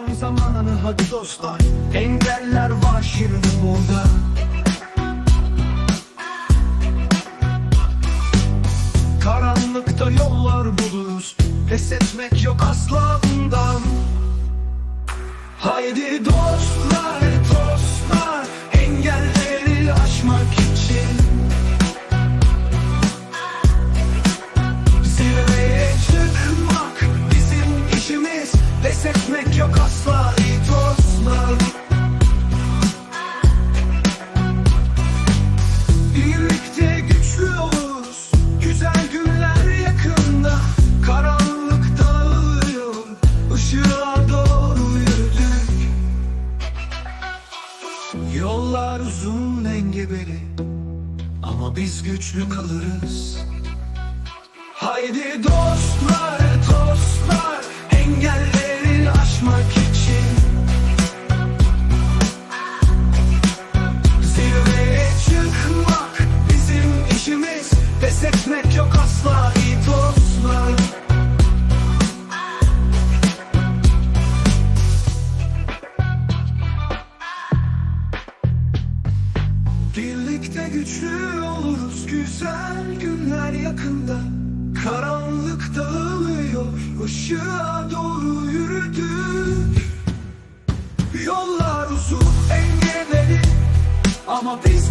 Durun zamanı hadi dostlar. Engeller var şimdi burada. Karanlıkta yollar buluruz. Pes etmek yok asla bundan Haydi dostlar Pes etmek yok asla iyi dostlar. Birlikte güçlü oluruz Güzel günler yakında. Karanlık dağılıyor Işığa doğru yürüdük. Yollar uzun engebeli Ama biz güçlü kalırız. Haydi dostlar, Pes etmek yok asla iyi dostlar. Birlikte güçlü oluruz güzel günler yakında. Karanlık dağılıyor ışığa doğru yürüdük. Yollar uzun engelleri ama biz